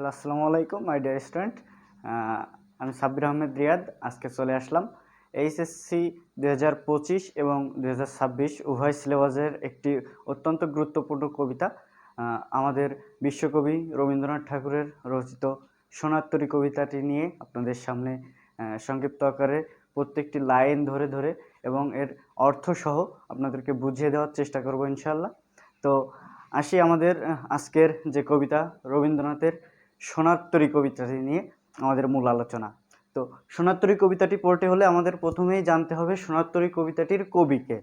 Hello, আসসালামু আলাইকুম my dear student আমি সাব্বির আহমেদ রিয়াদ, আজকে চলে আসলাম এইচএসসি দু হাজার পঁচিশ এবং দু হাজার ছাব্বিশ উভয় সিলেবাসের একটি অত্যন্ত গুরুত্বপূর্ণ কবিতা। আমাদের বিশ্বকবি রবীন্দ্রনাথ ঠাকুরের রচিত সোনাত্তরী কবিতাটি নিয়ে আপনাদের সামনে সংক্ষিপ্ত আকারে প্রত্যেকটি লাইন ধরে ধরে এবং এর অর্থসহ আপনাদেরকে বুঝিয়ে দেওয়ার চেষ্টা করব ইনশাল্লাহ তো আসি আমাদের আজকের যে কবিতা রবীন্দ্রনাথের সোনাত্তরী কবিতাটি নিয়ে আমাদের মূল আলোচনা। তো সোনাত্তরী কবিতাটি পড়তে হলে আমাদের প্রথমেই জানতে হবে সোনাত্তরী কবিতাটির কবিকে।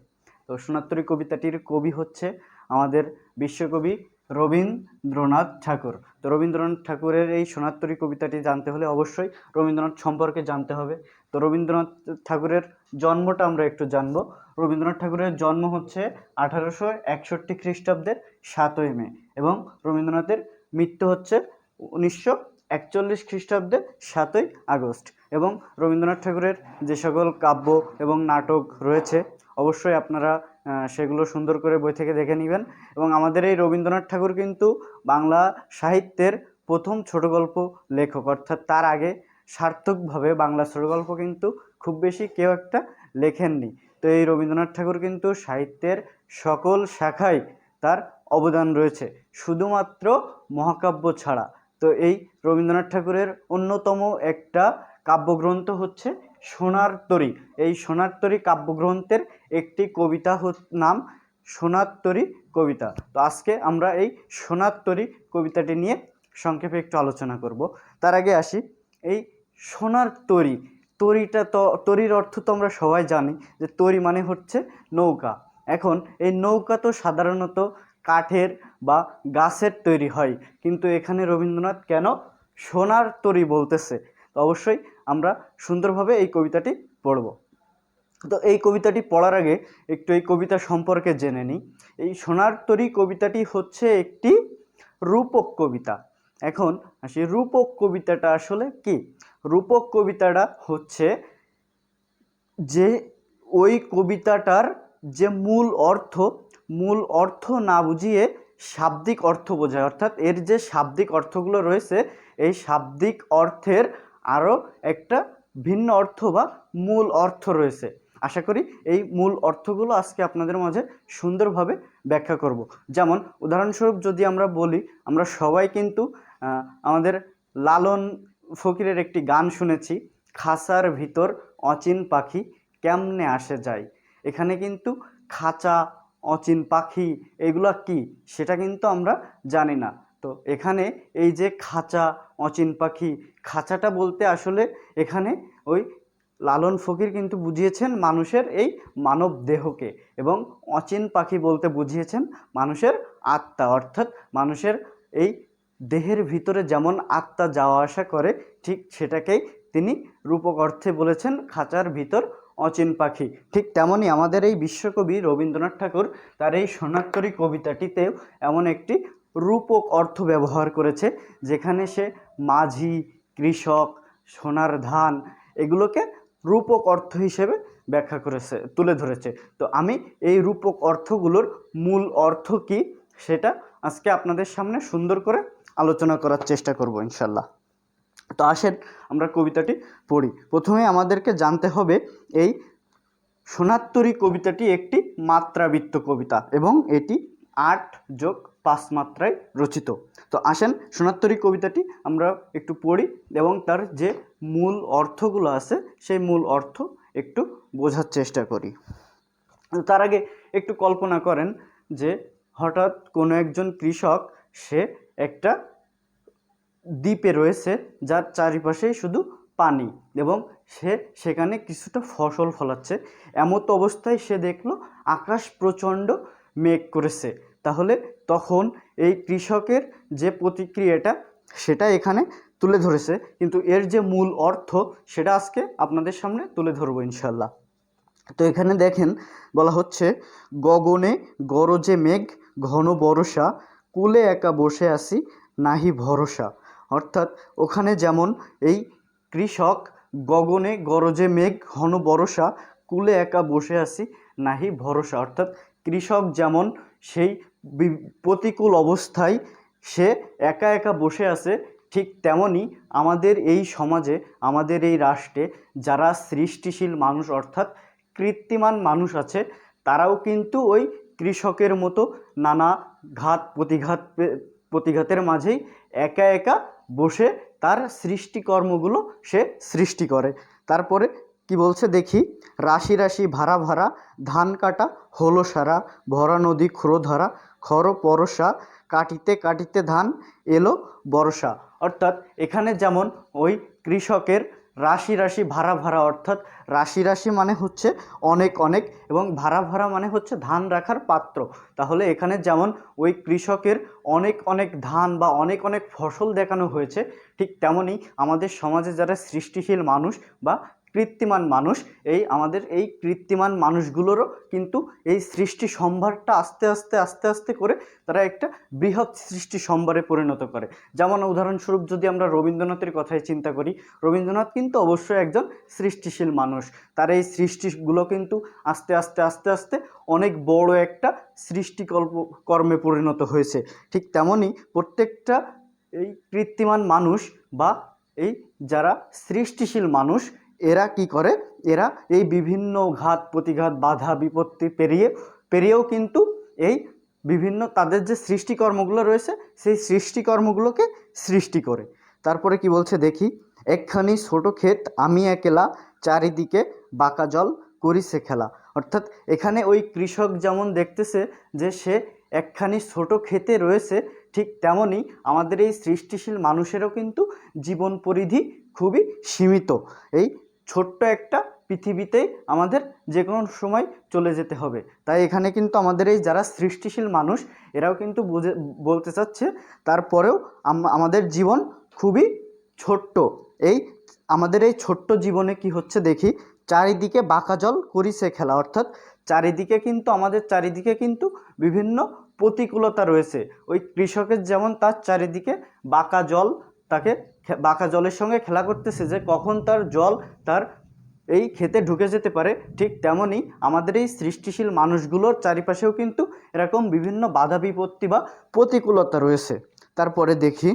তো সোনাত্তরী কবিতাটির কবি হচ্ছে আমাদের বিশ্বকবি রবীন্দ্রনাথ ঠাকুর। তো রবীন্দ্রনাথ ঠাকুরের এই সোনাত্তরী কবিতাটি জানতে হলে অবশ্যই রবীন্দ্রনাথ সম্পর্কে জানতে হবে। তো রবীন্দ্রনাথ ঠাকুরের জন্মটা আমরা একটু জানব। রবীন্দ্রনাথ ঠাকুরের জন্ম হচ্ছে আঠারোশো একষট্টি খ্রিস্টাব্দের সাতই মে এবং রবীন্দ্রনাথের মৃত্যু হচ্ছে উনিশশো একচল্লিশ খ্রিস্টাব্দে সাতই আগস্ট এবং রবীন্দ্রনাথ ঠাকুরের যে সকল কাব্য এবং নাটক রয়েছে, অবশ্যই আপনারা সেগুলো সুন্দর করে বই থেকে দেখে নেবেন। এবং আমাদের এই রবীন্দ্রনাথ ঠাকুর কিন্তু বাংলা সাহিত্যের প্রথম ছোট গল্প লেখক। অর্থাৎ তার আগে সার্থকভাবে বাংলা ছোট গল্প কিন্তু খুব বেশি কেউ একটা লেখেননি। তো এই রবীন্দ্রনাথ ঠাকুর কিন্তু সাহিত্যের সকল শাখায় তার অবদান রয়েছে। শুধুমাত্র মহাকাব্য ছাড়া। তো এই রবীন্দ্রনাথ ঠাকুরের অন্যতম একটা কাব্যগ্রন্থ হচ্ছে সোনার তরী। এই সোনার তরী কাব্যগ্রন্থের একটি কবিতা নাম সোনার তরী কবিতা। তো আজকে আমরা এই সোনার তরী কবিতাটি নিয়ে সংক্ষেপে একটু আলোচনা করব। তার আগে আসি, এই সোনার তরী, তরীটা তো, তরীর অর্থ তো আমরা সবাই জানি যে তরী মানে হচ্ছে নৌকা। এখন এই নৌকা তো সাধারণত কাঠের বা গাছের তৈরি হয়। কিন্তু এখানে রবীন্দ্রনাথ কেন সোনার তরী বলতেছে? তো অবশ্যই আমরা সুন্দরভাবে এই কবিতাটি পড়ব। তো এই কবিতাটি পড়ার আগে একটু এই কবিতা সম্পর্কে জেনে নিই। এই সোনার তরী কবিতাটি হচ্ছে একটি রূপক কবিতা। এখন আসি রূপক কবিতাটা আসলে কি? রূপক কবিতাটা হচ্ছে যে ওই কবিতাটার যে মূল অর্থ মূল অর্থ না বুঝিয়ে শাব্দিক অর্থ বোঝায়। অর্থাৎ এর যে শাব্দিক অর্থগুলো রয়েছে, এই শাব্দিক অর্থের আরও একটা ভিন্ন অর্থ বা মূল অর্থ রয়েছে। আশা করি এই মূল অর্থগুলো আজকে আপনাদের মাঝে সুন্দরভাবে ব্যাখ্যা করব। যেমন, উদাহরণস্বরূপ যদি আমরা বলি, আমরা সবাই কিন্তু আমাদের লালন ফকিরের একটি গান শুনেছি খাঁচার ভিতর অচিন পাখি কেমনে আসে যায়? এখানে কিন্তু খাঁচা অচিন পাখি, এগুলো কি? সেটা কিন্তু আমরা জানি না। তো এখানে এই যে খাঁচা, অচিন পাখি, খাঁচাটা বলতে আসলে এখানে ওই লালন ফকির কিন্তু বুঝিয়েছেন মানুষের এই মানব দেহকে এবং অচিন পাখি বলতে বুঝিয়েছেন মানুষের আত্মা, অর্থাৎ মানুষের এই দেহের ভিতরে যেমন আত্মা যাওয়া আসা করে, ঠিক সেটাকেই তিনি রূপক অর্থে বলেছেন খাঁচার ভিতর অচিন পাখি। ঠিক তেমনই আমাদের এই বিশ্বকবি রবীন্দ্রনাথ ঠাকুর তার এই সোনাক্ষরী কবিতাটিতেও এমন একটি রূপক অর্থ ব্যবহার করেছে, যেখানে সে মাঝি, কৃষক, সোনার ধান এগুলোকে রূপক অর্থ হিসেবে ব্যাখ্যা করেছে, তুলে ধরেছে। তো আমি এই রূপক অর্থগুলোর মূল অর্থ কি সেটা আজকে আপনাদের সামনে সুন্দর করে আলোচনা করার চেষ্টা করব ইনশাল্লাহ। তো আসেন আমরা কবিতাটি পড়ি। প্রথমে আমাদেরকে জানতে হবে এই সোনাত্তরী কবিতাটি একটি মাত্রাবৃত্ত কবিতা এবং এটি আট যোগ পাঁচ মাত্রায় রচিত। তো আসেন সোনাত্তরী কবিতাটি আমরা একটু পড়ি এবং তার যে মূল অর্থগুলো আছে সেই মূল অর্থ একটু বোঝার চেষ্টা করি। তার আগে একটু কল্পনা করেন যে হঠাৎ কোনো একজন কৃষক সে একটা দ্বীপে রয়েছে, যার চারিপাশেই শুধু পানি এবং সে সেখানে কিছুটা ফসল ফলাচ্ছে। এমত অবস্থায় সে দেখল, আকাশ প্রচণ্ড মেঘ করেছে। তাহলে তখন এই কৃষকের যে প্রতিক্রিয়াটা, সেটা এখানে তুলে ধরেছে। কিন্তু এর যে মূল অর্থ, সেটা আজকে আপনাদের সামনে তুলে ধরবো ইনশাল্লাহ তো এখানে দেখেন, বলা হচ্ছে, গগনে গরজে মেঘ, ঘন বরষা, কুলে একা বসে আছি, নাহি ভরসা। অর্থাৎ ওখানে যেমন এই কৃষক গগনে গরজে মেঘ, ঘন বরষা, কুলে একা বসে আছি, নাহি ভরসা। অর্থাৎ কৃষক যেমন সেই প্রতিকূল অবস্থায় সে একা একা বসে আছে, ঠিক তেমনই আমাদের এই সমাজে, আমাদের এই রাষ্ট্রে যারা সৃষ্টিশীল মানুষ, অর্থাৎ কৃত্রিমান মানুষ আছে, তারাও কিন্তু ওই কৃষকের মতো নানা ঘাত প্রতিঘাত প্রতিঘাতের মাঝেই একা একা বসে তার সৃষ্টিকর্মগুলো সে সৃষ্টি করে। তারপরে কি বলছে? দেখি, রাশি রাশি ভাড়া ভাড়া, ধান কাটা, হলো সারা, ভরা নদী, ক্ষুরোধারা খরো পরশা, কাটিতে কাটিতে ধান, এলো বর্ষা। অর্থাৎ এখানে যেমন ওই কৃষকের রাশি রাশি ভাড়া ভাড়া অর্থাৎ রাশি রাশি মানে হচ্ছে অনেক অনেক এবং ভাড়া ভাড়া মানে হচ্ছে ধান রাখার পাত্র। তাহলে এখানে যেমন ওই কৃষকের অনেক অনেক ধান বা অনেক অনেক ফসল দেখানো হয়েছে, ঠিক তেমনই আমাদের সমাজে যারা সৃষ্টিশীল মানুষ বা কৃত্রিমান মানুষ, এই আমাদের এই কৃত্রিমান মানুষগুলোরও কিন্তু এই সৃষ্টি সম্ভারটা আস্তে আস্তে আস্তে আস্তে করে তারা একটা বৃহৎ সৃষ্টি সম্ভারে পরিণত করে। যেমন উদাহরণস্বরূপ যদি আমরা রবীন্দ্রনাথের কথাই চিন্তা করি, রবীন্দ্রনাথ কিন্তু অবশ্যই একজন সৃষ্টিশীল মানুষ। তার এই সৃষ্টিগুলো কিন্তু আস্তে আস্তে আস্তে আস্তে অনেক বড় একটা সৃষ্টিকল্প, কর্মে পরিণত হয়েছে। ঠিক তেমনই প্রত্যেকটা এই কৃত্রিমান মানুষ বা এই যারা সৃষ্টিশীল মানুষ এরা কি করে? এরা এই বিভিন্ন ঘাত, প্রতিঘাত, বাধা, বিপত্তি পেরিয়ে, পেরিয়েও কিন্তু এই বিভিন্ন তাদের যে সৃষ্টিকর্মগুলো রয়েছে, সেই সৃষ্টিকর্মগুলোকে সৃষ্টি করে। তারপরে কি বলছে? দেখি, একখানি ছোট ক্ষেত আমি একলা চারিদিকে বাঁকা জল করিছে খেলা। অর্থাৎ এখানে ওই কৃষক যেমন দেখতেছে যে সে একখানি ছোট ক্ষেতে রয়েছে, ঠিক তেমনই আমাদের এই সৃষ্টিশীল মানুষেরও কিন্তু জীবন পরিধি খুবই সীমিত। এই ছোট্ট একটা পৃথিবীতে আমাদের যে কোনো সময় চলে যেতে হবে। তাই এখানে কিন্তু আমাদের এই যারা সৃষ্টিশীল মানুষ, এরাও কিন্তু বুঝে, বলতে চাচ্ছে, তারপরেও আমাদের জীবন খুবই ছোট্ট। এই আমাদের এই ছোট্ট জীবনে কি হচ্ছে দেখি, চারিদিকে বাঁকা জল করিছে খেলা। অর্থাৎ চারিদিকে কিন্তু, আমাদের চারিদিকে কিন্তু বিভিন্ন প্রতিকূলতা রয়েছে। ওই কৃষকের যেমন তার চারিদিকে বাঁকা জল তাকে বাঁকা জলের সঙ্গে খেলা করতেছে যে কখন তার জল তার এই খেতে ঢুকে যেতে পারে, ঠিক তেমনই আমাদের এই সৃষ্টিশীল মানুষগুলোর চারিপাশেও কিন্তু এরকম বিভিন্ন বাধা বিপত্তি বা প্রতিকূলতা রয়েছে। তারপরে দেখি,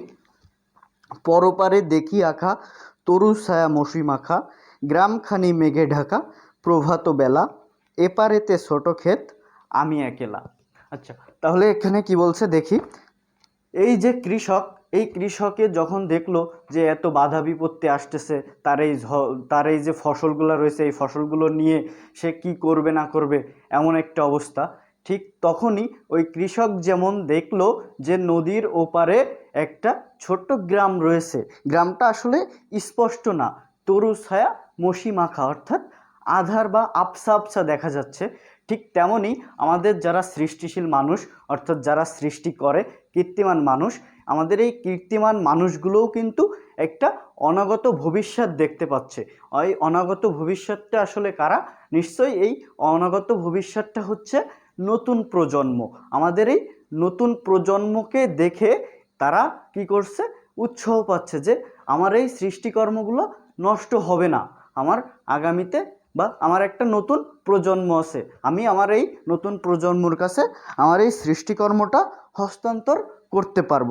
পরপারে দেখি আঁকা তরু ছায়া মশি মাখা গ্রামখানি মেঘে ঢাকা, প্রভাত বেলা, এপারেতে ছোট ক্ষেত, আমি একেলা। আচ্ছা তাহলে এখানে কি বলছে দেখি, এই যে কৃষক এই কৃষকে যখন দেখল যে এত বাধা বিপত্তি আসতেছে, তার এই তার এই যে ফসলগুলো রয়েছে, এই ফসলগুলো নিয়ে সে কি করবে, না করবে, এমন একটা অবস্থা। ঠিক তখনই ওই কৃষক যেমন দেখল যে নদীর ওপারে একটা ছোট্ট গ্রাম রয়েছে। গ্রামটা আসলে স্পষ্ট না, তরু ছায়া মশি মাখা, অর্থাৎ আধার বা আবসা আবসা দেখা যাচ্ছে। ঠিক তেমনই আমাদের যারা সৃষ্টিশীল মানুষ, অর্থাৎ যারা সৃষ্টি করে কীর্তিমান মানুষ। আমাদের এই কীর্তিমান মানুষগুলোও কিন্তু একটা অনাগত ভবিষ্যৎ দেখতে পাচ্ছে। ওই অনাগত ভবিষ্যৎটা আসলে কারা? নিশ্চয়ই এই অনাগত ভবিষ্যৎটা হচ্ছে নতুন প্রজন্ম। আমাদের এই নতুন প্রজন্মকে দেখে তারা কি করছে? উৎসাহ পাচ্ছে যে, আমার এই সৃষ্টিকর্মগুলো নষ্ট হবে না। আমার আগামীতে বা আমার একটা নতুন প্রজন্ম আছে। আমি আমার এই নতুন প্রজন্মর কাছে আমার এই সৃষ্টিকর্মটা হস্তান্তর করতে পারব।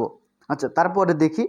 আচ্ছা তারপরে দেখি।